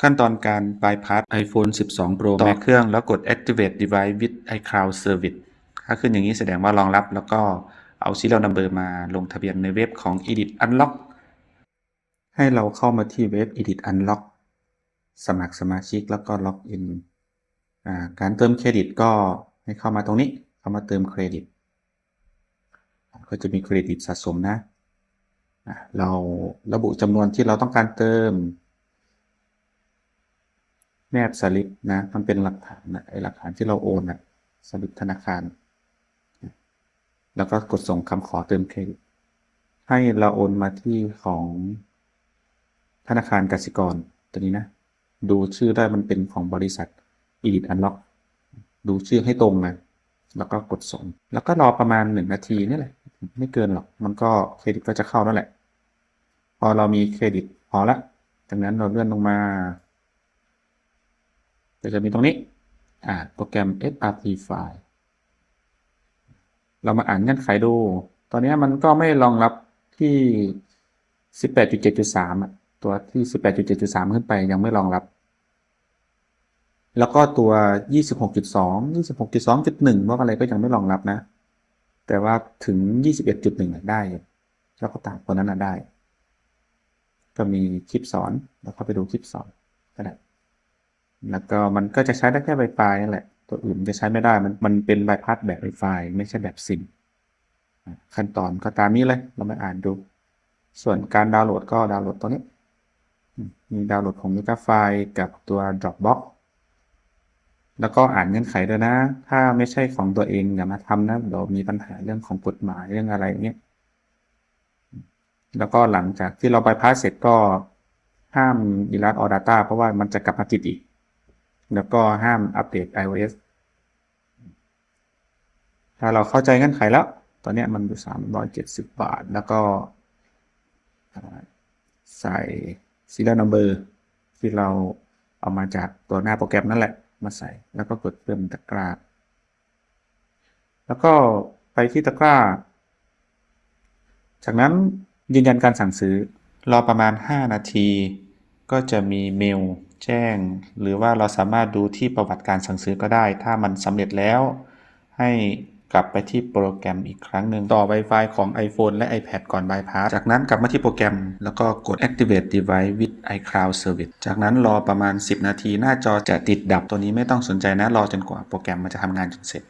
ขั้นตอนการ bypass iPhone 12 Pro ต่อเครื่องแล้วกด activate device with iCloud service ถ้าขึ้นอย่างนี้แสดงว่ารองรับแล้วก็เอา serial number มาลงทะเบียนในเว็บของ Edit Unlock ให้เราเข้ามาที่เว็บ Edit Unlock สมัครสมาชิกแล้วก็ล็อกอินอ่าการเติมเครดิตก็ให้เข้ามาตรงนี้ เข้ามาเติมเครดิต ก็จะมีเครดิตสะสมนะอะเราระบุจำนวนที่เราต้องการเติม แนบสลิปนะมันเป็นหลักฐานนะไอหลักฐานที่เราโอนนะสลิปธนาคาร แล้วก็กดส่งคำขอเติมเครดิตให้เราโอนมาที่ของธนาคารกสิกรตัวนี้นะ ดูชื่อได้มันเป็นของบริษัท Edit Unlock ดูชื่อให้ตรงนะแล้วก็กดส่ง แล้วก็รอประมาณหนึ่งนาทีนี่แหละ ไม่เกินหรอก มันก็เครดิตก็จะเข้านั่นแหละ พอเรามีเครดิตพอละจากนั้นเราเลื่อนลงมา ก็จะมีตรงนี้อ่าโปรแกรม SRT file เรามาอ่านเงื่อนไขดู ตอนนี้มันก็ไม่รองรับที่ 18.7.3อะ ตัวที่ 18.7.3 ขึ้นไปยังไม่รองรับ แล้วก็ตัว 26.2 26.2.1ว่าอะไรก็ยังไม่รองรับนะ แต่ว่าถึง 21.1 ได้ แล้วก็ต่างคนนั้นอะได้ ก็มีคลิปสอน แล้วก็ไปดูคลิปสอนก็ได้ แล้วก็มันก็จะใช้ได้แค่ Wi-Fi นั่นแหละ ตัวอื่นจะใช้ไม่ได้ มันมันเป็นใบพัดแบบ Wi-Fi ไม่ใช่แบบซิมขั้นตอนก็ตามนี้เลย เรามาอ่านดู ส่วนการดาวน์โหลดก็ดาวน์โหลดตัวนี้มมีดาวน์โหลดของ Megafile กับตัว Dropbox แล้วก็อ่านเงื่อนไขด้วยนะ ถ้าไม่ใช่ของตัวเองอย่ามาทำนะ เดี๋ยวมีปัญหาเรื่องของกฎหมายเรื่องอะไรเงี้ย แล้วก็หลังจากที่เราไปพาสเสร็จก็ห้าม delete all data เพราะว่ามันจะกลับมาติดอีก แล้วก็ห้ามอัปเดต iOS ถ้าเราเข้าใจเงื่อนไขแล้ว ตอนนี้มันอยู่ 370 บาท แล้วก็ใส่ serial number ที่เราเอามาจากตัวหน้าโปรแกรมนั่นแหละ มาใส่ แล้วก็กดเพิ่มตะกร้า แล้วก็ไปที่ตะกร้า จากนั้นยืนยันการสั่งซื้อ รอประมาณ 5 นาที ก็จะมีเมล แจ้ง หรือว่าเราสามารถดูที่ประวัติการสั่งซื้อก็ได้ ถ้ามันสำเร็จแล้ว ให้กลับไปที่โปรแกรมอีกครั้งหนึ่งต่อ Wi-Fi ของ iPhone และ iPad ก่อน bypass จากนั้นกลับมาที่โปรแกรม แล้วก็กด activate device with iCloud service จากนั้นรอประมาณ 10 นาทีหน้าจอจะติดดับตัวนี้ไม่ต้องสนใจนะรอจนกว่าโปรแกรมมันจะทำงานจนเสร็จ